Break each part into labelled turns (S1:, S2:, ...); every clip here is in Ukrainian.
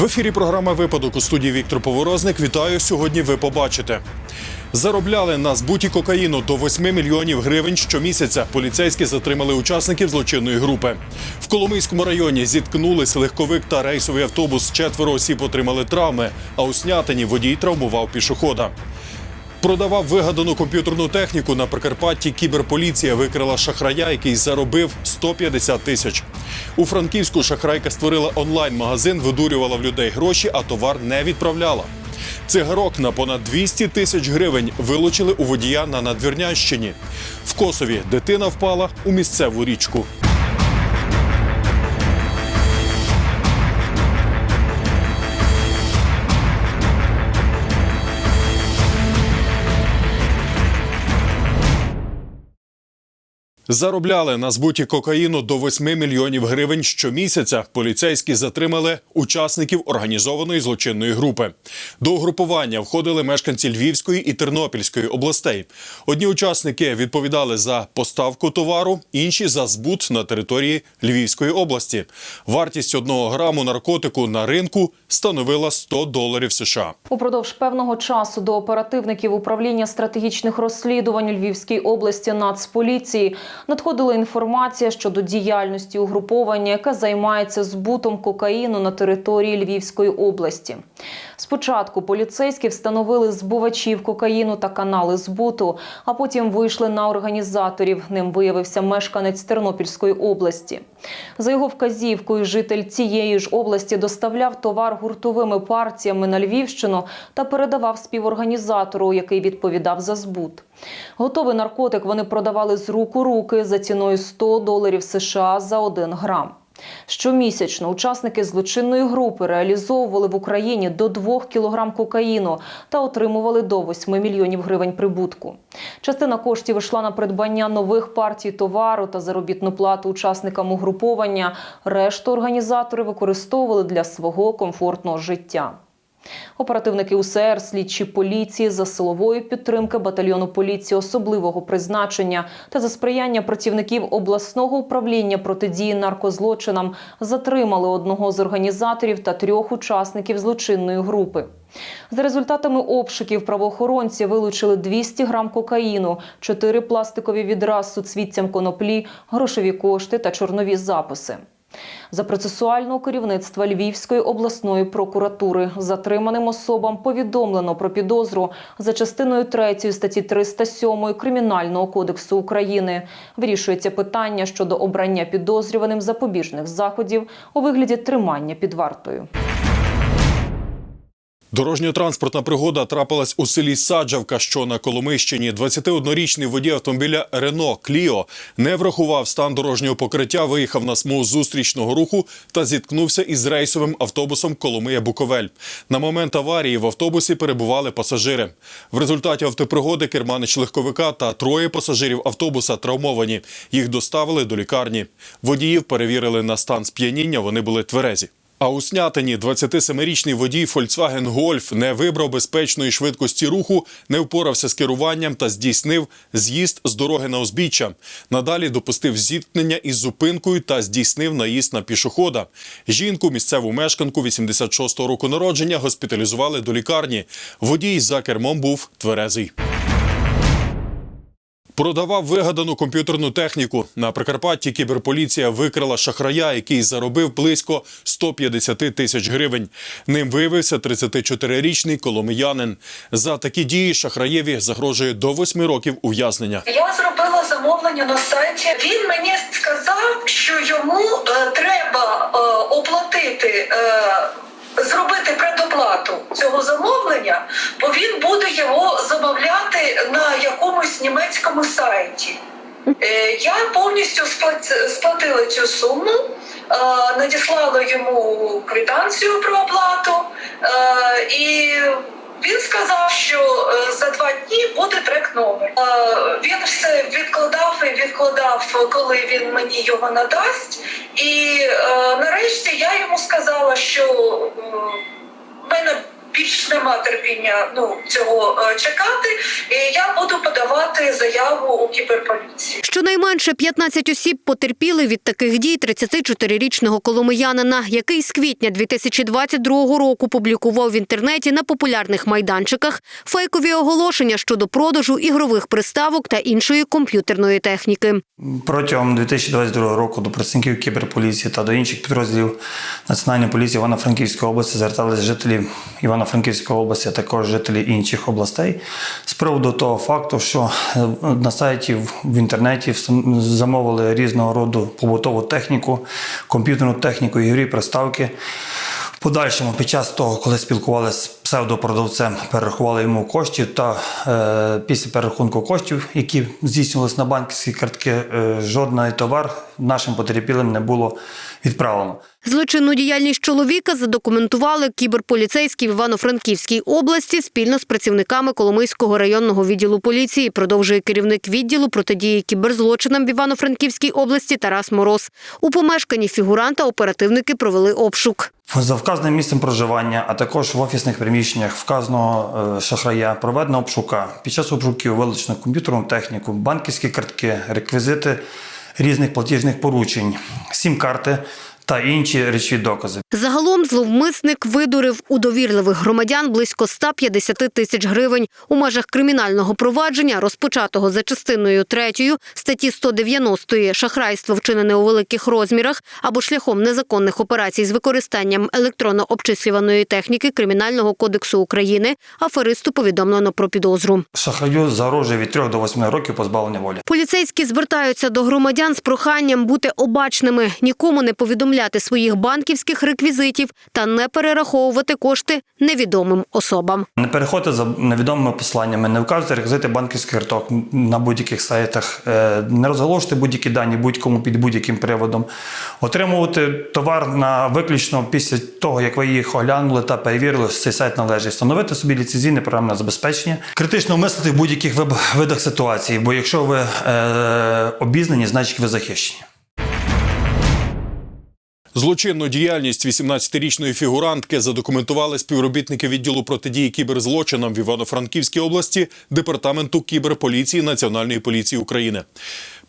S1: В ефірі програма Випадок у студії Віктор Поворозник. Вітаю. Сьогодні ви побачите. Заробляли на збуті кокаїну до 8 мільйонів гривень щомісяця. Поліцейські затримали учасників злочинної групи. В Коломийському районі зіткнулись легковик та рейсовий автобус. Четверо осіб отримали травми, а у Снятині водій травмував пішохода. Продавав вигадану комп'ютерну техніку на Прикарпатті. Кіберполіція викрила шахрая, який заробив 150 тисяч. У Франківську шахрайка створила онлайн-магазин, видурювала в людей гроші, а товар не відправляла. Цигарок на понад 200 тисяч гривень вилучили у водія на Надвірнянщині. В Косові дитина впала у місцеву річку. Заробляли на збуті кокаїну до 8 мільйонів гривень щомісяця. Поліцейські затримали учасників організованої злочинної групи. До угрупування входили мешканці Львівської і Тернопільської областей. Одні учасники відповідали за поставку товару, інші за збут на території Львівської області. Вартість одного граму наркотику на ринку становила 100 доларів США.
S2: Упродовж певного часу до оперативників управління стратегічних розслідувань у Львівській області Нацполіції надходила інформація щодо діяльності угруповання, яке займається збутом кокаїну на території Львівської області. Спочатку поліцейські встановили збувачів кокаїну та канали збуту, а потім вийшли на організаторів. Ним виявився мешканець Тернопільської області. За його вказівкою, житель цієї ж області доставляв товар гуртовими партіями на Львівщину та передавав співорганізатору, який відповідав за збут. Готовий наркотик вони продавали з рук у руки за ціною 100 доларів США за 1 грам. Щомісячно учасники злочинної групи реалізовували в Україні до 2 кілограм кокаїну та отримували до 8 мільйонів гривень прибутку. Частина коштів йшла на придбання нових партій товару та заробітну плату учасникам угруповання. Решту організатори використовували для свого комфортного життя. Оперативники УСР, слідчі поліції за силової підтримки батальйону поліції особливого призначення та за сприяння працівників обласного управління протидії наркозлочинам затримали одного з організаторів та трьох учасників злочинної групи. За результатами обшуків правоохоронці вилучили 200 грам кокаїну, 4 пластикові відра з суцвіттям коноплі, грошові кошти та чорнові записи. За процесуального керівництва Львівської обласної прокуратури затриманим особам повідомлено про підозру за частиною 3 статті 307 Кримінального кодексу України. Вирішується питання щодо обрання підозрюваним запобіжних заходів у вигляді тримання під вартою.
S1: Дорожньо-транспортна пригода трапилась у селі Саджавка, що на Коломийщині. 21-річний водій автомобіля Рено Кліо не врахував стан дорожнього покриття, виїхав на смугу зустрічного руху та зіткнувся із рейсовим автобусом Коломия-Буковель. На момент аварії в автобусі перебували пасажири. В результаті автопригоди керманич легковика та троє пасажирів автобуса травмовані. Їх доставили до лікарні. Водіїв перевірили на стан сп'яніння. Вони були тверезі. А у Снятині 27-річний водій Volkswagen Golf не вибрав безпечної швидкості руху, не впорався з керуванням та здійснив з'їзд з дороги на узбіччя. Надалі допустив зіткнення із зупинкою та здійснив наїзд на пішохода. Жінку, місцеву мешканку 86-го року народження, госпіталізували до лікарні. Водій за кермом був тверезий. Продавав вигадану комп'ютерну техніку. На Прикарпатті кіберполіція викрила шахрая, який заробив близько 150 тисяч гривень. Ним виявився 34-річний коломиянин. За такі дії шахраєві загрожує до 8 років ув'язнення.
S3: Я зробила замовлення на сайті. Він мені сказав, що йому е, треба е, оплатити. Е, Зробити предоплату цього замовлення, бо він буде його на якомусь німецькому сайті. Е, Я повністю сплатила цю суму, е, надіслала йому квитанцію про оплату, е, і він сказав, що за два дні буде трек номер. Він все відкладав і відкладав, коли він мені його надасть. І нарешті я йому сказала, що в мене більш нема терпіння ну цього е, чекати. І я буду подавати заяву у кіберполіції.
S4: Щонайменше 15 осіб потерпіли від таких дій 34-річного коломиянина, який з квітня 2022 року публікував в інтернеті на популярних майданчиках фейкові оголошення щодо продажу ігрових приставок та іншої комп'ютерної техніки.
S5: Протягом 2022 року до працівників кіберполіції та до інших підрозділів Національної поліції Івано-Франківської області зверталися жителі Івано-Франківської області, а також жителі інших областей з приводу того факту, що е, на сайті в- інтернеті замовили різного роду побутову техніку, комп'ютерну техніку, ігрові приставки. Подальшому, під час того, коли спілкувалися з псевдопродавцем, перерахували йому коштів, та е, після перерахунку коштів, які здійснювалися на банківські картки, е, жодний товар нашим потерпілим не було відправлено.
S4: Злочинну діяльність чоловіка задокументували кіберполіцейські в Івано-Франківській області спільно з працівниками Коломийського районного відділу поліції. Продовжує керівник відділу протидії кіберзлочинам в Івано-Франківській області Тарас Мороз. У помешканні фігуранта оперативники провели обшук.
S5: За вказаним місцем проживання, а також в офісних приміщеннях вказаного е, шахрая проведено обшука. Під час обшуків вилучено комп'ютерну техніку, банківські картки, реквізити різних платіжних поручень, сім-карти та інші речові докази.
S4: Загалом зловмисник видурив у довірливих громадян близько 150 тисяч гривень у межах кримінального провадження, розпочатого за частиною 3 статті 190 шахрайство вчинене у великих розмірах або шляхом незаконних операцій з використанням електронно-обчислюваної техніки Кримінального кодексу України. Аферисту повідомлено про підозру.
S5: Шахраю загрожує від 3 до 8 років позбавлення волі.
S4: Поліцейські звертаються до громадян з проханням бути обачними, нікому не повідомляти своїх банківських реквізитів та не перераховувати кошти невідомим особам.
S5: Не переходьте за невідомими посланнями, не вказуйте реквізити банківських карток на будь-яких сайтах, е, не розголошуйте будь-які дані будь-кому під будь-яким приводом. Отримувати товар на виключно після того, як ви їх оглянули та перевірили, що цей сайт належить. Встановити собі ліцензійне програмне забезпечення. Критично мислити в будь-яких видах ситуації, бо якщо ви е, обізнані, значить ви захищені.
S1: Злочинну діяльність 18-річної фігурантки задокументували співробітники відділу протидії кіберзлочинам в Івано-Франківській області департаменту кіберполіції Національної поліції України.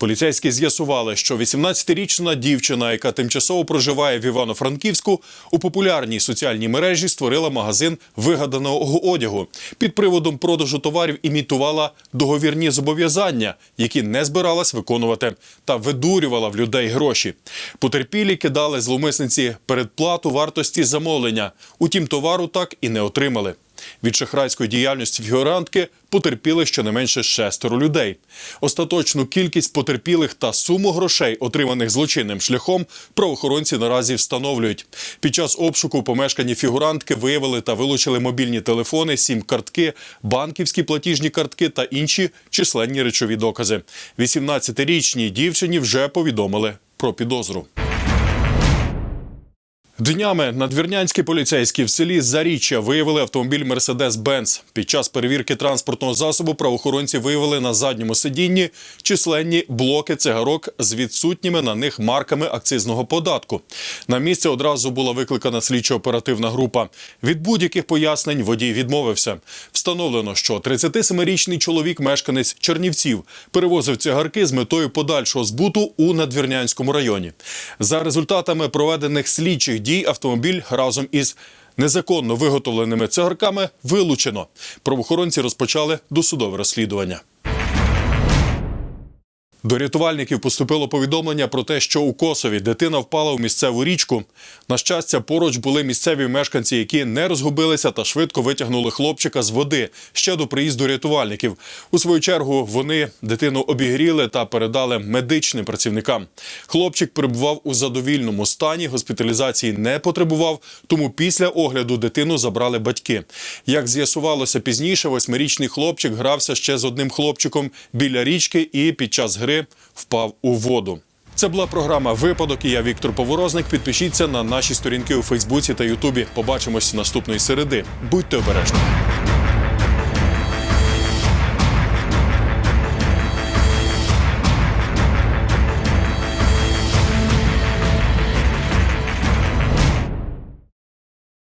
S1: Поліцейські з'ясували, що 18-річна дівчина, яка тимчасово проживає в Івано-Франківську, у популярній соціальній мережі створила магазин вигаданого одягу. Під приводом продажу товарів імітувала договірні зобов'язання, які не збиралась виконувати, та видурювала в людей гроші. Потерпілі кидали зловмисниці передплату вартості замовлення. Утім, товару так і не отримали. Від шахрайської діяльності фігурантки потерпіли щонайменше шестеро людей. Остаточну кількість потерпілих та суму грошей, отриманих злочинним шляхом, правоохоронці наразі встановлюють. Під час обшуку помешканні фігурантки виявили та вилучили мобільні телефони, сім-картки, банківські платіжні картки та інші численні речові докази. 18-річній дівчині вже повідомили про підозру. Днями надвірнянські поліцейські в селі Заріччя виявили автомобіль Мерседес-Бенц. Під час перевірки транспортного засобу правоохоронці виявили на задньому сидінні численні блоки цигарок з відсутніми на них марками акцизного податку. На місце одразу була викликана слідчо-оперативна група. Від будь-яких пояснень водій відмовився. Встановлено, що 37-річний чоловік, мешканець Чернівців, перевозив цигарки з метою подальшого збуту у Надвірнянському районі. За результатами проведених слідчих дій автомобіль разом із незаконно виготовленими цигарками вилучено. Правоохоронці розпочали досудове розслідування. До рятувальників поступило повідомлення про те, що у Косові дитина впала у місцеву річку. На щастя, поруч були місцеві мешканці, які не розгубилися та швидко витягнули хлопчика з води ще до приїзду рятувальників. У свою чергу вони дитину обігріли та передали медичним працівникам. Хлопчик перебував у задовільному стані, госпіталізації не потребував, тому після огляду дитину забрали батьки. Як з'ясувалося пізніше, восьмирічний хлопчик грався ще з одним хлопчиком біля річки і під час гри впав у воду. Це була програма Випадок. і Я Віктор Поворозник. Підпишіться на наші сторінки у Фейсбуці та Ютубі. Побачимось наступної середи. Будьте обережні.